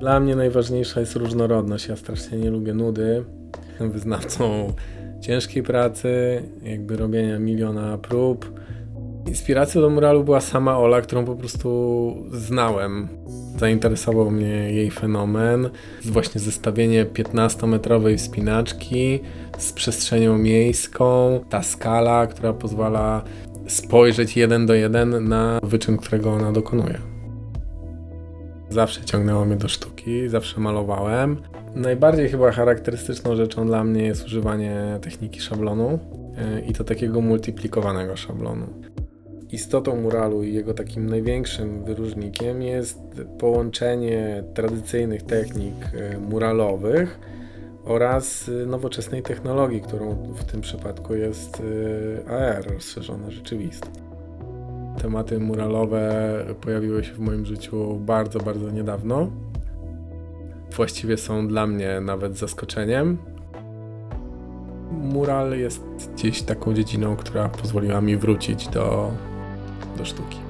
Dla mnie najważniejsza jest różnorodność. Ja strasznie nie lubię nudy. Jestem wyznawcą ciężkiej pracy, jakby robienia miliona prób. Inspiracją do muralu była sama Ola, którą po prostu znałem. Zainteresował mnie jej fenomen. Właśnie zestawienie 15-metrowej wspinaczki z przestrzenią miejską, ta skala, która pozwala spojrzeć jeden do jeden na wyczyn, którego ona dokonuje. Zawsze ciągnęło mnie do sztuki, zawsze malowałem. Najbardziej chyba charakterystyczną rzeczą dla mnie jest używanie techniki szablonu yy, i to takiego multiplikowanego szablonu. Istotą muralu i jego takim największym wyróżnikiem jest połączenie tradycyjnych technik yy, muralowych oraz yy, nowoczesnej technologii, którą w tym przypadku jest AR, rozszerzona rzeczywistość. Tematy muralowe pojawiły się w moim życiu bardzo, bardzo niedawno. Właściwie są dla mnie nawet zaskoczeniem. Mural jest gdzieś taką dziedziną, która pozwoliła mi wrócić do, do sztuki.